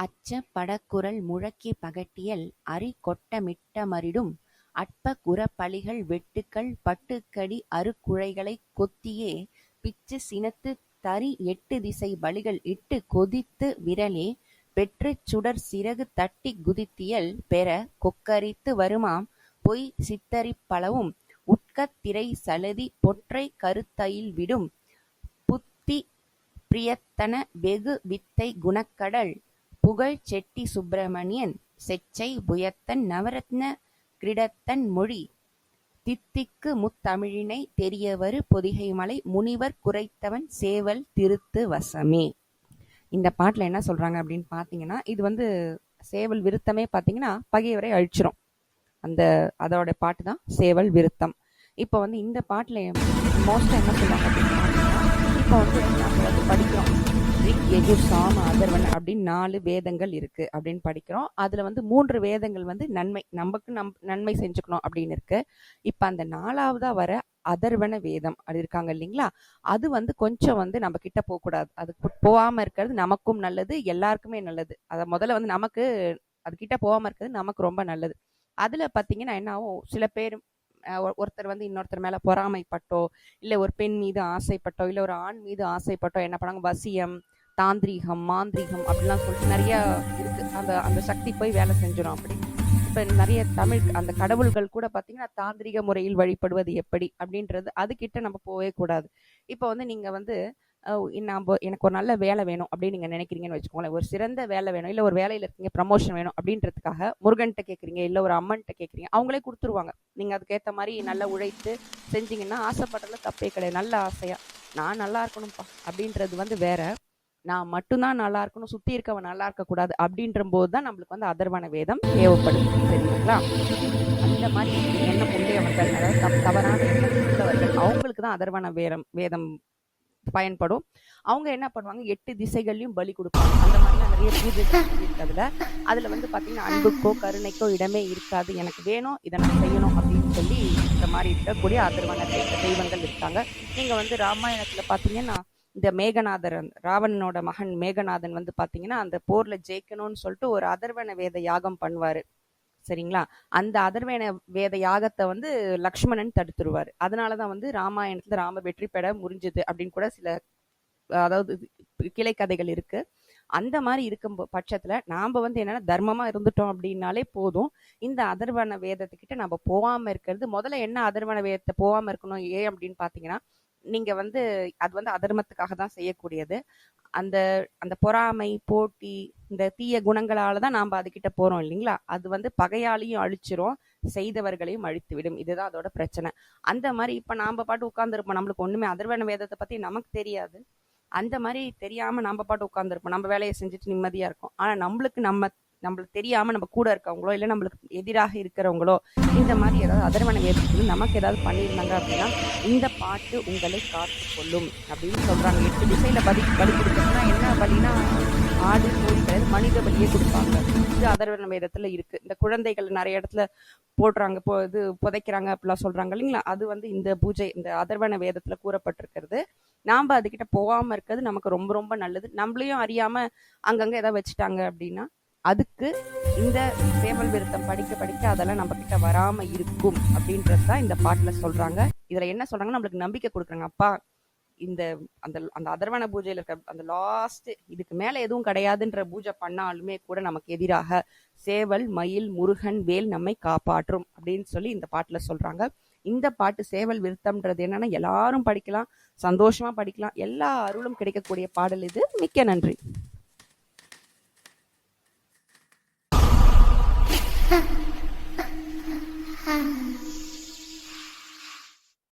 அச்ச படக்குரல் முழக்கி பகட்டியல் அரி கொட்டமிட்டமரிடும் அற்ப குறப்பழிகள் வெட்டுக்கள் பட்டுக்கடி அருக்குழைகளைக் கொத்தியே பிச்சு சினத்துத் தரி எட்டு திசை வழிகள் இட்டுக் கொதித்து விரலே பெற்றுச் சுடர் சிறகு தட்டிக் குதித்தியல் பெறக் கொக்கரித்து வருமாம் பொய் சித்தரிப் பலவும் உட்கத் திரை சலதி பொற்றைக் கருத்தயில் விடும் புத்தி பிரியத்தன வெகு வித்தை குணக்கடல் புகழ் செட்டி சுப்பிரமணியன் செச்சை புயத்தன் நவரத்ன கிரீடத்தன் மொழி தித்திக்கு முத்தமிழினைத் தெரியவரு பொதிகைமலை முனிவர் குரைத்தவன் சேவல் திருத்து வசமே. இந்த பாட்டில் என்ன சொல்கிறாங்க அப்படின்னு பார்த்தீங்கன்னா, இது வந்து சேவல் விருத்தமே பார்த்தீங்கன்னா, பகைவரை அழிச்சிரும். அந்த அதோட பாட்டு தான் சேவல் விருத்தம். இப்போ வந்து இந்த பாட்டில் மோஸ்ட்டாக என்ன சொல்லுவாங்க அப்படின்னா இப்போ வந்து நம்ம வந்து படிக்கிறோம். ரிக், எஜு சாம, அதர்வன் அப்படின்னு நாலு வேதங்கள் இருக்கு அப்படின்னு படிக்கிறோம். அதுல வந்து மூன்று வேதங்கள் வந்து நன்மை. நமக்கு நம் நன்மை செஞ்சுக்கணும் அப்படின்னு இருக்கு. இப்ப அந்த நாலாவதா வர அதர்வன வேதம் அப்படி இருக்காங்க இல்லைங்களா? அது வந்து கொஞ்சம் வந்து நம்ம கிட்ட போகக்கூடாது அது போகாம இருக்கிறது நமக்கும் நல்லது, எல்லாருக்குமே நல்லது. அதை முதல்ல வந்து நமக்கு அது கிட்ட போகாம இருக்கிறது நமக்கு ரொம்ப நல்லது. அதுல பாத்தீங்கன்னா என்ன ஆகும், சில பேர் ஒருத்தர் வந்து இன்னொருத்தர் மேல பொறாமைப்பட்டோ, இல்ல ஒரு பெண் மீது ஆசைப்பட்டோ, இல்ல ஒரு ஆண் மீது ஆசைப்பட்டோ என்ன பண்ணாங்க, வசியம், தாந்திரீகம், மாந்திரீகம் அப்படிலாம் சொல்லிட்டு நிறைய இருக்கு. அந்த அந்த சக்தி போய் வேலை செஞ்சிடும் அப்படி. இப்ப நிறைய தமிழ் அந்த கடவுள்கள் கூட பார்த்தீங்கன்னா, தாந்திரீக முறையில் வழிபடுவது எப்படி அப்படின்றது அதுகிட்ட நம்ம போவே கூடாது. இப்ப வந்து நீங்க வந்து நம்ம எனக்கு ஒரு நல்ல வேலை வேணும் அப்படின்னு நீங்க நினைக்கிறீங்கன்னு வச்சுக்கோங்களேன். ஒரு சிறந்த வேலை வேணும், இல்ல ஒரு வேலையில இருக்கீங்க, ப்ரமோஷன் வேணும் அப்படின்றதுக்காக முருகன்ட்ட கேட்குறீங்க இல்ல ஒரு அம்மன்ட்ட கேட்குறீங்க அவங்களே கொடுத்துருவாங்க நீங்க அதுக்கேத்த மாதிரி நல்லா உழைத்து செஞ்சீங்கன்னா, ஆசைப்படுறதுல தப்பே கிடையாது. நல்ல ஆசையா, நான் நல்லா இருக்கணும்ப்பா அப்படின்றது வந்து வேற. நான் மட்டும்தான் நல்லா இருக்கணும், சுத்தி இருக்கவன் நல்லா இருக்கக்கூடாது அப்படின்றபோது தான் நம்மளுக்கு வந்து அதர்வான வேதம் தேவைப்படுது. சரிங்களா? அந்த மாதிரி எண்ணம் உடையவர்கள், அதாவது தவறான எண்ணம் உள்ளவர்கள், அவங்களுக்கு தான் அதர்வான வேதம் வேதம் பயன்படும். அவங்க என்ன பண்ணுவாங்க, எட்டு திசைகள்லயும் பலி கொடுப்பாங்க அந்த மாதிரிலாம் நிறைய பூஜைகள் இருக்கிறதுல அதுல. வந்து பார்த்தீங்கன்னா, அன்புக்கோ, கருணைக்கோ இடமே இருக்காது. எனக்கு வேணும், இதை நான் செய்யணும் அப்படின்னு சொல்லி இந்த மாதிரி இருக்கக்கூடிய ஆதரவான தெய்வங்கள் இருக்காங்க. நீங்க வந்து ராமாயணத்துல பார்த்தீங்கன்னா, இந்த மேகநாதர் ராவணனோட மகன் மேகநாதன் வந்து பார்த்தீங்கன்னா, அந்த போர்ல ஜெயிக்கணும்னு சொல்லிட்டு ஒரு அதர்வன வேத யாகம் பண்ணுவாரு. சரிங்களா? அந்த அதர்வண வேத யாகத்தை வந்து லக்ஷ்மணன் தடுத்துருவாரு. அதனால தான் வந்து ராமாயணத்துல ராம வெற்றி பெற முடிஞ்சது அப்படின்னு கூட சில அதாவது கிளை கதைகள் இருக்கு. அந்த மாதிரி இருக்கும் பட்சத்துல நாம வந்து என்னன்னா, தர்மமா இருந்துட்டோம் அப்படின்னாலே போதும். இந்த அதர்வண வேதத்துக்கிட்ட நம்ம போகாம இருக்கிறது முதல்ல என்ன அதர்வண வேதத்தை போகாம இருக்கணும் ஏன் அப்படின்னு பார்த்தீங்கன்னா, நீங்க வந்து அது வந்து அதர்மத்துக்காக தான் செய்யக்கூடியது. அந்த அந்த பொறாமை, போட்டி, இந்த தீய குணங்களால தான் நாம் அதுகிட்ட போறோம் இல்லைங்களா? அது வந்து பகையாலையும் அழிச்சிரும், செய்தவர்களையும் அழித்து விடும் இதுதான் அதோட பிரச்சனை. அந்த மாதிரி இப்ப நாம பாட்டு உட்கார்ந்துருப்போம் நம்மளுக்கு ஒண்ணுமே அதர்வன வேதத்தை பத்தி நமக்கு தெரியாது. அந்த மாதிரி தெரியாம நம்ம பாட்டு உட்கார்ந்துருப்போம் நம்ம வேலையை செஞ்சுட்டு நிம்மதியா இருக்கும் ஆனா நம்மளுக்கு நம்ம நம்மளுக்கு தெரியாம நம்ம கூட இருக்கவங்களோ, இல்ல நம்மளுக்கு எதிராக இருக்கிறவங்களோ, இந்த மாதிரி ஏதாவது அதர்வண வேதத்துல நமக்கு ஏதாவது பண்ணியிருந்தாங்க அப்படின்னா, இந்த பாட்டு உங்களை காத்து கொள்ளும் அப்படின்னு சொல்றாங்க. எட்டு திசையில பலி பலி கொடுத்தோம்னா என்ன பலினா, ஆடு, கோழி கிடையாது. மனித பலியே கொடுப்பாங்க இது அதர்வன வேதத்துல இருக்கு. இந்த குழந்தைகள் நிறைய இடத்துல போடுறாங்க, போ இது புதைக்கிறாங்க அப்படிலாம் சொல்றாங்க இல்லைங்களா? அது வந்து இந்த பூஜை இந்த அதர்வண வேதத்துல கூறப்பட்டிருக்கிறது. நாம அதுகிட்ட போகாம இருக்கிறது நமக்கு ரொம்ப ரொம்ப நல்லது. நம்மளையும் அறியாம அங்கங்க ஏதாவது வச்சுட்டாங்க அப்படின்னா, அதுக்கு இந்த சேவல் விருத்தம் படிக்க படிக்க அதெல்லாம் நம்ம கிட்ட வராம இருக்கும் அப்படின்றது தான் இந்த பாட்டுல சொல்றாங்க. இதுல என்ன சொல்றாங்க நம்மளுக்கு நம்பிக்கை கொடுக்குறாங்க அப்பா இந்த அந்த அந்த அதர்வன பூஜையில இருக்க அந்த லாஸ்ட் இதுக்கு மேல எதுவும் கிடையாதுன்ற பூஜை பண்ணாலுமே கூட நமக்கு எதிராக சேவல், மயில், முருகன், வேல் நம்மை காப்பாற்றும் அப்படின்னு சொல்லி இந்த பாட்டுல சொல்றாங்க. இந்த பாட்டு சேவல் விருத்தம்ன்றது என்னன்னா, எல்லாரும் படிக்கலாம், சந்தோஷமா படிக்கலாம். எல்லா அருளும் கிடைக்கக்கூடிய பாடல் இது. மிக்க நன்றி. Ha ha ha.